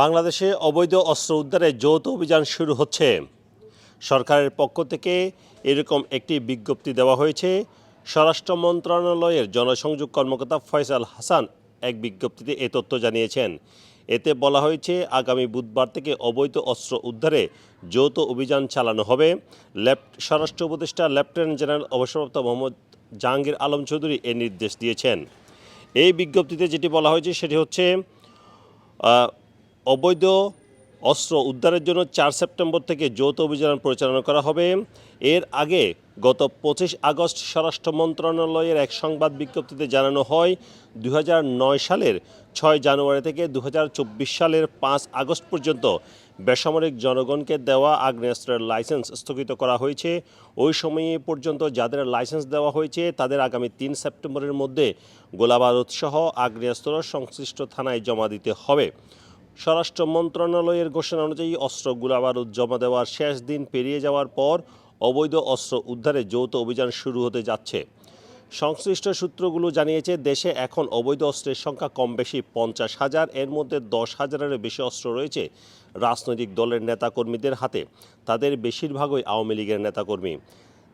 বাংলাদেশে অবৈধ অস্ত্র উদ্ধারে যৌথ অভিযান শুরু হচ্ছে। সরকারের পক্ষ থেকে এরকম একটি বিজ্ঞপ্তি দেওয়া হয়েছে। স্বরাষ্ট্র মন্ত্রণালয়ের জনসংযোগ কর্মকর্তা ফয়সাল হাসান এক বিজ্ঞপ্তিতে এ তথ্য জানিয়েছেন। এতে বলা হয়েছে, আগামী বুধবার থেকে অবৈধ অস্ত্র উদ্ধারে যৌথ অভিযান চালানো হবে। লেফট স্বরাষ্ট্র উপদেষ্টা লেফটেন্যান্ট জেনারেল অবসরপ্রাপ্ত মোহাম্মদ জাহাঙ্গীর আলম চৌধুরী এ নির্দেশ দিয়েছেন। এই বিজ্ঞপ্তিতে যেটি বলা হয়েছে সেটি হচ্ছে অবৈধ অস্ত্র উদ্ধারের জন্য চার সেপ্টেম্বর থেকে যৌথ অভিযান পরিচালনা করা হবে। এর আগে গত পঁচিশ আগস্ট স্বরাষ্ট্র মন্ত্রণালয়ের এক সংবাদ বিজ্ঞপ্তিতে জানানো হয় দু হাজার নয় সালের ছয় জানুয়ারি থেকে দু হাজার চব্বিশ সালের পাঁচ আগস্ট পর্যন্ত বেসামরিক জনগণকে দেওয়া আগ্নেয়াস্ত্রের লাইসেন্স স্থগিত করা হয়েছে। ওই সময়ে পর্যন্ত যাদের লাইসেন্স দেওয়া হয়েছে, তাদের আগামী তিন সেপ্টেম্বরের মধ্যে গোলাবারুদ সহ আগ্নেয়াস্ত্র সংশ্লিষ্ট থানায় জমা দিতে হবে। স্বরাষ্ট্র মন্ত্রণালয়ের ঘোষণা অনুযায়ী অস্ত্র গোলাবারুদ জমা দেওয়ার শেষ দিন পেরিয়ে যাওয়ার পর অবৈধ অস্ত্র উদ্ধারে যৌথ অভিযান শুরু হতে যাচ্ছে। সংশ্লিষ্ট সূত্রগুলো জানিয়েছে, দেশে এখন অবৈধ অস্ত্রের সংখ্যা কম বেশি পঞ্চাশ হাজার, এর মধ্যে দশ হাজারেরও বেশি অস্ত্র রয়েছে রাজনৈতিক দলের নেতাকর্মীদের হাতে। তাদের বেশিরভাগই আওয়ামী লীগের নেতাকর্মী।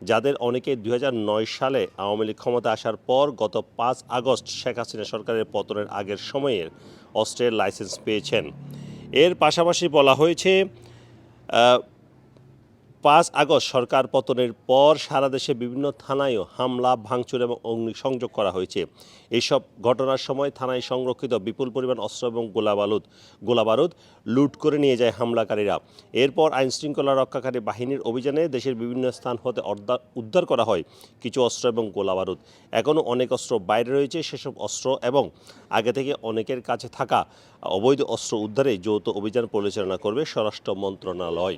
যাদের অনেকে দুই হাজার নয় সালে আওয়ামী লীগ ক্ষমতা আসার পর গত পাঁচ আগস্ট শেখ হাসিনা সরকারের পতনের আগের সময়ের অস্ত্রের লাইসেন্স পেয়েছেন। এর পাশাপাশি বলা হয়েছে পাঁচ আগস্ট সরকার পতনের পর সারা দেশে বিভিন্ন থানায়ও হামলা, ভাঙচুর এবং অগ্নিসংযোগ করা হয়েছে। এইসব ঘটনার সময় থানায় সংরক্ষিত বিপুল পরিমাণ অস্ত্র এবং গোলাবারুদ গোলাবারুদ লুট করে নিয়ে যায় হামলাকারীরা। এরপর আইনশৃঙ্খলা রক্ষাকারী বাহিনীর অভিযানে দেশের বিভিন্ন স্থান হতে উদ্ধার করা হয় কিছু অস্ত্র এবং গোলাবারুদ। এখনও অনেক অস্ত্র বাইরে রয়েছে, সেসব অস্ত্র এবং আগে থেকে অনেকের কাছে থাকা অবৈধ অস্ত্র উদ্ধারে যৌথ অভিযান পরিচালনা করবে স্বরাষ্ট্র মন্ত্রণালয়।